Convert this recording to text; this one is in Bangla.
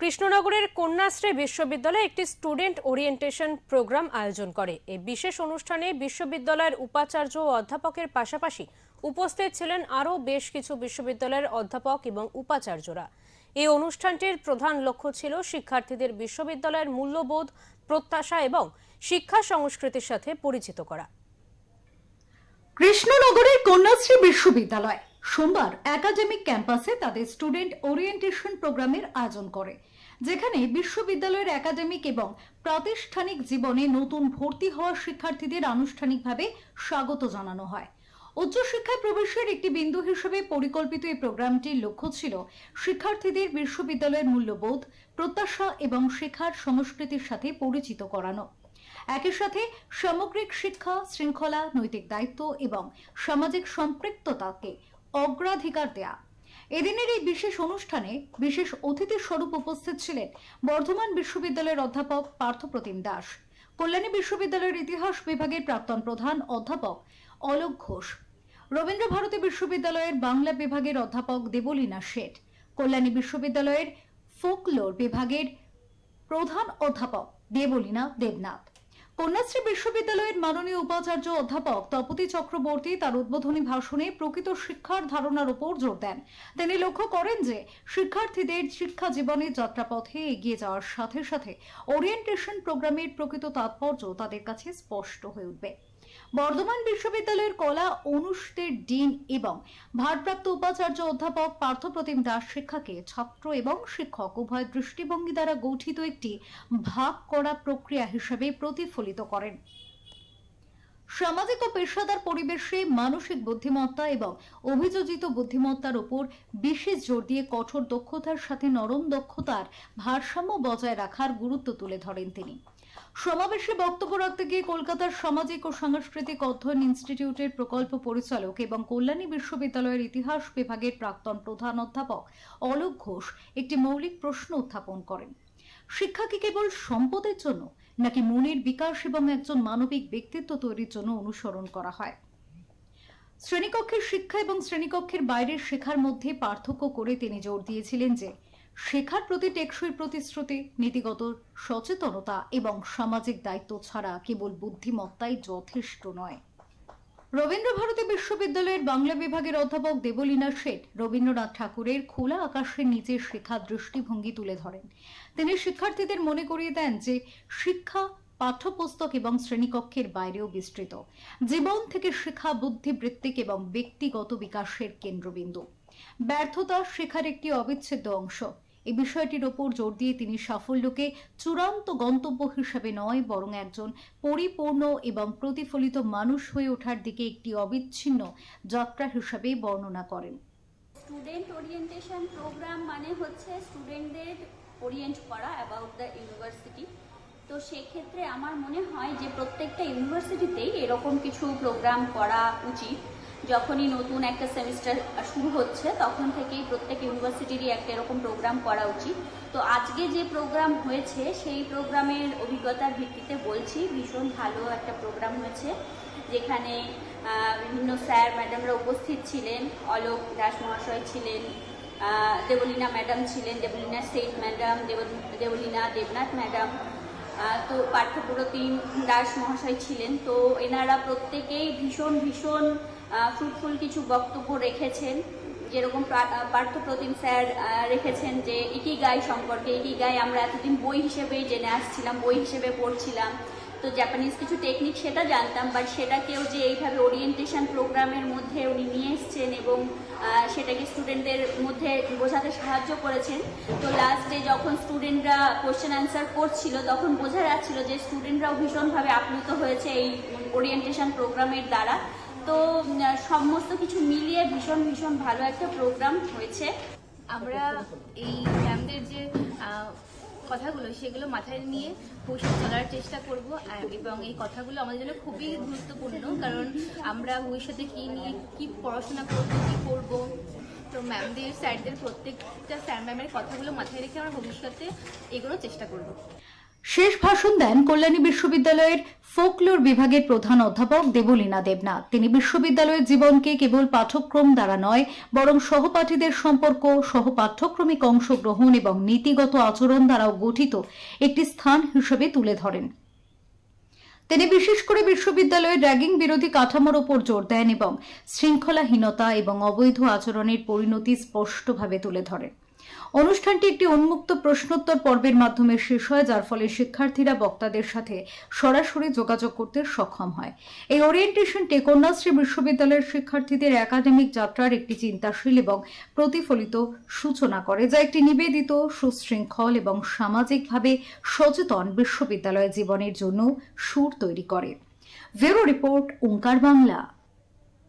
কৃষ্ণনগরের কন্যাশ্রী বিশ্ববিদ্যালয়ে একটি স্টুডেন্ট ওরিয়েন্টেশন প্রোগ্রাম আয়োজন করে। এই বিশেষ অনুষ্ঠানে বিশ্ববিদ্যালয়ের উপাচার্য ও অধ্যাপকের পাশাপাশি উপস্থিত ছিলেন আরও বেশ কিছু বিশ্ববিদ্যালয়ের অধ্যাপক এবং উপাচার্যরা। এই অনুষ্ঠানটির প্রধান লক্ষ্য ছিল শিক্ষার্থীদের বিশ্ববিদ্যালয়ের মূল্যবোধ, প্রত্যাশা এবং শিক্ষা সংস্কৃতির সাথে পরিচিত করা। কৃষ্ণনগরের কন্যাশ্রী বিশ্ববিদ্যালয় সোমবার একাডেমিক ক্যাম্পাসে তাদের স্টুডেন্ট ওরিয়েন্টেশন প্রোগ্রামের আয়োজন করে, যেখানে বিশ্ববিদ্যালয়ের একাডেমিক এবং প্রাতিষ্ঠানিক জীবনে নতুন ভর্তি হওয়া শিক্ষার্থীদের আনুষ্ঠানিকভাবে স্বাগত জানানো হয়। উচ্চশিক্ষায় প্রবেশের একটি বিন্দু হিসেবে পরিকল্পিত এই প্রোগ্রামটির লক্ষ্য ছিল শিক্ষার্থীদের বিশ্ববিদ্যালয়ের মূল্যবোধ, প্রত্যাশা এবং শেখার সংস্কৃতির সাথে পরিচিত করানো। একই সাথে সামগ্রিক শিক্ষা, শৃঙ্খলা, নৈতিক দায়িত্ব এবং সামাজিক সম্পৃক্ততাকে অগ্রাধিকার দেয়া। এদিনের এই বিশেষ অনুষ্ঠানে বিশেষ অতিথি স্বরূপ উপস্থিত ছিলেন বর্ধমান বিশ্ববিদ্যালয়ের অধ্যাপক পার্থপ্রতিম দাস, কল্যাণী বিশ্ববিদ্যালয়ের ইতিহাস বিভাগের প্রাক্তন প্রধান অধ্যাপক অলোক ঘোষ, রবীন্দ্র ভারতী বিশ্ববিদ্যালয়ের বাংলা বিভাগের অধ্যাপক দেবলীনা শেঠ, কল্যাণী বিশ্ববিদ্যালয়ের ফোকলোর বিভাগের প্রধান অধ্যাপক দেবলীনা দেবনাথ। কন্যাশ্রী বিশ্ববিদ্যালয়ের মাননীয় উপাচার্য অধ্যাপক তপতি চক্রবর্তী তার উদ্বোধনী ভাষণে প্রকৃত শিক্ষার ধারণার উপর জোর দেন। তিনি লক্ষ্য করেন যে শিক্ষার্থীদের শিক্ষা জীবনের যাত্রাপথে এগিয়ে যাওয়ার সাথে সাথে ওরিয়েন্টেশন প্রোগ্রামের প্রকৃত তাৎপর্য তাদের কাছে স্পষ্ট হয়ে উঠবে। বর্ধমান বিশ্ববিদ্যালয়ের কলা অনুষদের ডিন এবং ভারপ্রাপ্ত উপাচার্য অধ্যাপক পার্থপ্রতিম দাস শিক্ষাকে ছাত্র এবং শিক্ষক উভয় দৃষ্টিভঙ্গি দ্বারা গঠিত একটি ভাগ করা প্রক্রিয়া হিসেবে প্রতিফলিত করেন। সামাজিক ও পেশাদার পরিবেশে মানসিক বুদ্ধিমত্তা এবং অভিযোজিত বুদ্ধিমত্তার উপর বিশেষ জোর দিয়ে কঠোর দক্ষতার সাথে নরম দক্ষতার ভারসাম্য বজায় রাখার গুরুত্ব তুলে ধরেন তিনি। সমাবেশে বক্তব্য রাখতে গিয়ে কলকাতার সামাজিক ও সাংস্কৃতিক অধ্যয়ন ইনস্টিটিউটের প্রকল্প পরিচালক এবং কল্যাণী বিশ্ববিদ্যালয়ের ইতিহাস বিভাগের প্রাক্তন প্রধান অধ্যাপক অলোক ঘোষ একটি মৌলিক প্রশ্ন উত্থাপন করেন। শিক্ষা কি কেবল সম্পদের জন্য, নাকি মনের বিকাশ এবং একজন মানবিক ব্যক্তিত্ব তৈরির জন্য অনুসরণ করা হয়? শ্রেণীকক্ষের শিক্ষা এবং শ্রেণীকক্ষের বাইরের শেখার মধ্যে পার্থক্য করে তিনি জোর দিয়েছিলেন যে শেখার প্রতি টেকসই প্রতিশ্রুতি, নীতিগত সচেতনতা এবং সামাজিক দায়িত্ব ছাড়া কেবল বুদ্ধিমত্তাই যথেষ্ট নয়। রবীন্দ্র ভারতী বিশ্ববিদ্যালয়ের বাংলা বিভাগের অধ্যাপক দেবলীনা শেঠ রবীন্দ্রনাথ ঠাকুরের খোলা আকাশের নিচে শেখার দৃষ্টিভঙ্গি তুলে ধরেন। তিনি শিক্ষার্থীদের মনে করিয়ে দেন যে শিক্ষা, পাঠ্যপুস্তক এবং শ্রেণীকক্ষের বাইরেও বিস্তৃত। জীবন থেকে শেখা বুদ্ধিবৃত্তিক এবং ব্যক্তিগত বিকাশের কেন্দ্রবিন্দু। ব্যর্থতা শেখার একটি অবিচ্ছেদ্য অংশ। এই বিষয়টির ওপর জোর দিয়ে তিনি সাফল্যকে চূড়ান্ত গন্তব্য হিসেবে নয়, বরং একজন পরিপূর্ণ এবং প্রতিফলিত মানুষ হয়ে ওঠার দিকে একটি অবিচ্ছিন্ন যাত্রা হিসেবে বর্ণনা করেন। স্টুডেন্ট ওরিয়েন্টেশন প্রোগ্রাম মানে হচ্ছে স্টুডেন্টদের ওরিয়েন্ট করা অ্যাবাউট দ্য ইউনিভার্সিটি। তো সেক্ষেত্রে আমার মনে হয় যে প্রত্যেকটা ইউনিভার্সিটিতেই এরকম কিছু প্রোগ্রাম করা উচিত। যখনই নতুন একটা সেমিস্টার শুরু হচ্ছে, তখন থেকেই প্রত্যেক ইউনিভার্সিটিরই একটা এরকম প্রোগ্রাম করা উচিত। তো আজকে যে প্রোগ্রাম হয়েছে, সেই প্রোগ্রামের অভিজ্ঞতার ভিত্তিতে বলছি, ভীষণ ভালো একটা প্রোগ্রাম হয়েছে, যেখানে বিভিন্ন স্যার ম্যাডামরা উপস্থিত ছিলেন, অলোক দাস মহাশয় ছিলেন দেবলীনা ম্যাডাম ছিলেন, দেবলীনা সেট ম্যাডাম, দেব- দেবলীনা দেবনাথ ম্যাডাম তো পার্থপ্রতিম দাস মহাশয় ছিলেন। তো এনারা প্রত্যেকেই ভীষণ ভীষণ ফ্রুটফুল কিছু বক্তব্য রেখেছেন। যেরকম পার্থপ্রতিম স্যার রেখেছেন যে, ইকিগাই সম্পর্কে, ইকিগাই আমরা এতদিন বই হিসেবেই জেনে আসছিলাম, বই হিসেবে পড়ছিলাম। তো জাপানিজ কিছু টেকনিক সেটা জানতাম বাট সেটাকেও যে এইভাবে ওরিয়েন্টেশন প্রোগ্রামের মধ্যে উনি নিয়ে এসছেন এবং সেটাকে স্টুডেন্টদের মধ্যে বোঝাতে সাহায্য করেছেন। তো লাস্টে যখন স্টুডেন্টরা কোশ্চেন অ্যান্সার করছিল, তখন বোঝা যাচ্ছিল যে স্টুডেন্টরাও ভীষণভাবে আপ্লুত হয়েছে এই ওরিয়েন্টেশন প্রোগ্রামের দ্বারা। তো সমস্ত কিছু মিলিয়ে ভীষণ ভীষণ ভালো একটা প্রোগ্রাম হয়েছে। আমরা এই ম্যামদের যে কথাগুলো, সেগুলো মাথায় নিয়ে ভবিষ্যৎ চলার চেষ্টা করব এবং এই কথাগুলো আমাদের জন্য খুবই গুরুত্বপূর্ণ, কারণ আমরা ভবিষ্যতে কী নিয়ে, কী পড়াশোনা করব, কী করব? তো ম্যামদের স্যারদের, প্রত্যেকটা স্যার ম্যামের কথাগুলো মাথায় রেখে আমরা ভবিষ্যতে এগোনোর চেষ্টা করব। শেষ ভাষণ দেন কল্যাণী বিশ্ববিদ্যালয়ের ফোকলোর বিভাগের প্রধান অধ্যাপক দেবলীনা দেবনাথ। তিনি বিশ্ববিদ্যালয়ের জীবনকে কেবল পাঠ্যক্রম দ্বারা নয়, বরং সহপাঠীদের সম্পর্ক, সহপাঠ্যক্রমিক অংশগ্রহণ এবং নীতিগত আচরণ দ্বারাও গঠিত একটি স্থান হিসেবে তুলে ধরেন। তিনি বিশেষ করে বিশ্ববিদ্যালয়ের র্যাগিং বিরোধী কাঠামোর ওপর জোর দেন এবং শৃঙ্খলাহীনতা এবং অবৈধ আচরণের পরিণতি স্পষ্টভাবে তুলে ধরেন। অনুষ্ঠানটি একটি উন্মুক্ত প্রশ্নোত্তর পর্বের মাধ্যমে শেষ হয়, যার ফলে শিক্ষার্থীরা বক্তাদের সাথে সরাসরি যোগাযোগ করতে সক্ষম হয়। এই ওরিয়েন্টেশনটি কন্যাশ্রী বিশ্ববিদ্যালয়ের শিক্ষার্থীদের একাডেমিক যাত্রার একটি চিন্তাশীল এবং প্রতিফলিত সূচনা করে, যা একটি নিবেদিত, সুশৃঙ্খল এবং সামাজিকভাবে সচেতন বিশ্ববিদ্যালয় জীবনের জন্য সুর তৈরি করে। Bureau report, Omkar Bangla.